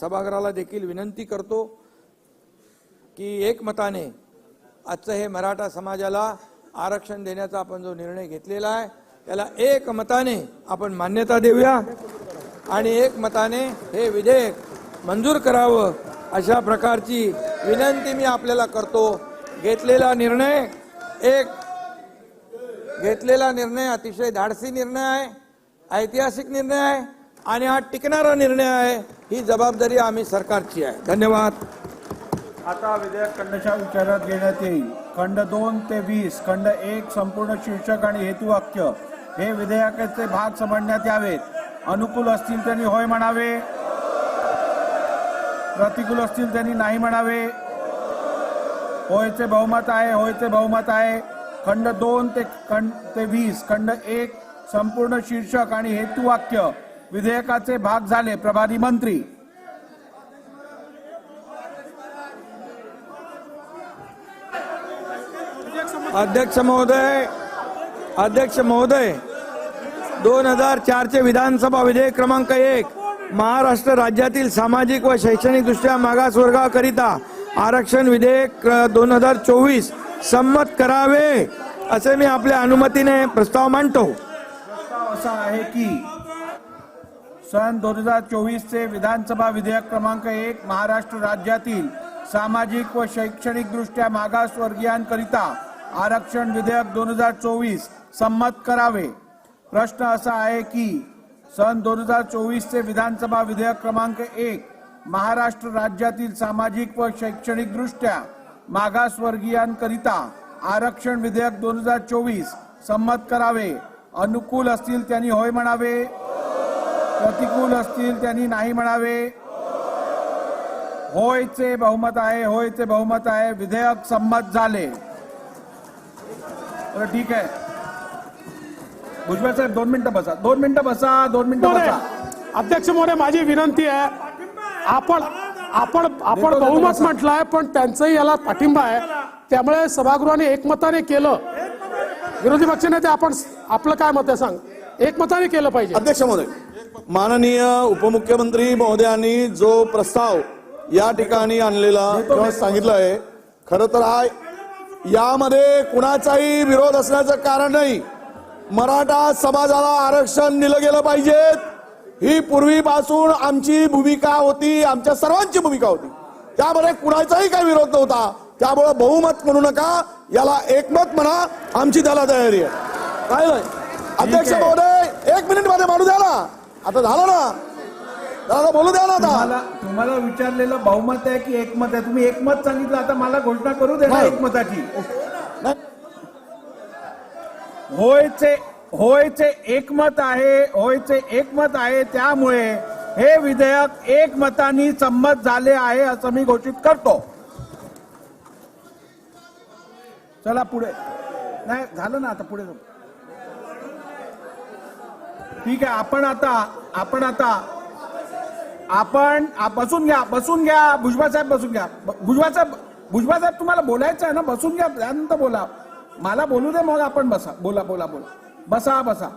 सभागृहाला देखील विनंती करतो की एकमताने आजचं हे मराठा समाजाला आरक्षण देण्याचा आपण जो निर्णय घेतलेला आहे त्याला एकमताने आपण मान्यता देऊया आणि एकमताने हे विधेयक मंजूर करावं अशा प्रकारची विनंती मी आपल्याला करतो. घेतलेला निर्णय एक घेतलेला निर्णय अतिशय धाडसी निर्णय आहे ऐतिहासिक निर्णय आहे. आणि हा टिकणारा निर्णय आहे ही जबाबदारी आम्ही सरकारची आहे. धन्यवाद. आता विधेयक खंडच्या विचारात घेण्यात येईल. खंड दोन ते वीस खंड एक संपूर्ण शीर्षक आणि हेतुवाक्य हे विधेयकाचे भाग समजण्यात यावेत. अनुकूल असतील त्यांनी होय म्हणावे. प्रतिकूल असतील त्यांनी नाही म्हणावे. होयचे बहुमत आहे होयचे बहुमत आहे. खंड दोन ते खंड ते वीस खंड एक संपूर्ण शीर्षक आणि हेतुवाक्य विधेयकाचे भाग झाले प्रभारी मंत्री. अध्यक्ष महोदय अध्यक्ष महोदय दोन हजार चारचे विधानसभा विधेयक क्रमांक एक महाराष्ट्र राज्यातील सामाजिक व शैक्षणिक दृष्ट्या मागासवर्गाकरिता आरक्षण विधेयक दोन हजार चोवीस संमत करावे असे मी आपल्या अनुमतीने प्रस्ताव मांडतो. प्रस्ताव असा आहे की सन दोन हजार चोवीसचे विधानसभा विधेयक क्रमांक एक महाराष्ट्र राज्यातील सामाजिक व शैक्षणिकदृष्ट्या मागासवर्गीयांकरिता आरक्षण विधेयक दोन हजार चोवीस संमत करावे. प्रश्न असा आहे की सन दोन हजार चोवीसचे विधानसभा विधेयक क्रमांक एक महाराष्ट्र राज्यातील सामाजिक व शैक्षणिकदृष्ट्या मागासवर्गीयांकरिता आरक्षण विधेयक दोन हजार चोवीस संमत करावे. अनुकूल असतील त्यांनी होय म्हणावे. प्रतिकूल असतील त्यांनी नाही म्हणावे. होयचे बहुमत आहे होयचे बहुमत आहे. विधेयक संमत झाले. बरं ठीक आहे. भुजबळ साहेब दोन मिनिटं बसा. दोन मिनिटं बसा दोन मिनिटं बसा. अध्यक्ष महोदय माझी विनंती आहे आपण आपण आपण बहुमत. म्हटलंय पण त्यांचंही याला पाठिंबा आहे. त्यामुळे सभागृहाने एकमताने केलं. विरोधी पक्षनेते आपण आपलं काय मत आहे सांग? एकमताने केलं पाहिजे. अध्यक्ष महोदय माननीय उपमुख्यमंत्री महोदयांनी जो प्रस्ताव या ठिकाणी आणलेला किंवा सांगितलं आहे खरं तर हा यामध्ये कुणाचाही विरोध असण्याचं कारण नाही. मराठा समाजाला आरक्षण दिलं गेलं पाहिजे. ही पूर्वीपासून आमची भूमिका होती आमच्या सर्वांची भूमिका होती. त्यामध्ये कुणाचाही काही विरोध नव्हता. त्यामुळे बहुमत म्हणू नका याला एकमत म्हणा आमची त्याला तयारी आहे. काय नाही? अध्यक्ष. महोदय एक मिनिटमध्ये मानू द्या ना. आता झालं ना त्याला बोलू द्या ना आता तुम्हाला तुम्हाला विचारलेलं बहुमत आहे की एकमत आहे तुम्ही एकमत सांगितलं आता मला घोषणा करू दे ना नाही. एकमताची नाही. होयचे होयचे एकमत आहे होयचे एकमत आहे त्यामुळे हे विधेयक एकमताने संमत झाले आहे असं मी घोषित करतो चला पुढे नाही झालं ना आता पुढे जाऊ. ठीक आहे आपण आता आपण आता आपण बसून घ्या बसून घ्या भुजबळ साहेब बसून घ्या. ब- भुजबळ साहेब भुजबळ साहेब तुम्हाला बोलायचं आहे ना बसून घ्या त्यानंतर बोला. मला बोलू दे मग आपण बसा बोला बोला बोला. बसा बसा.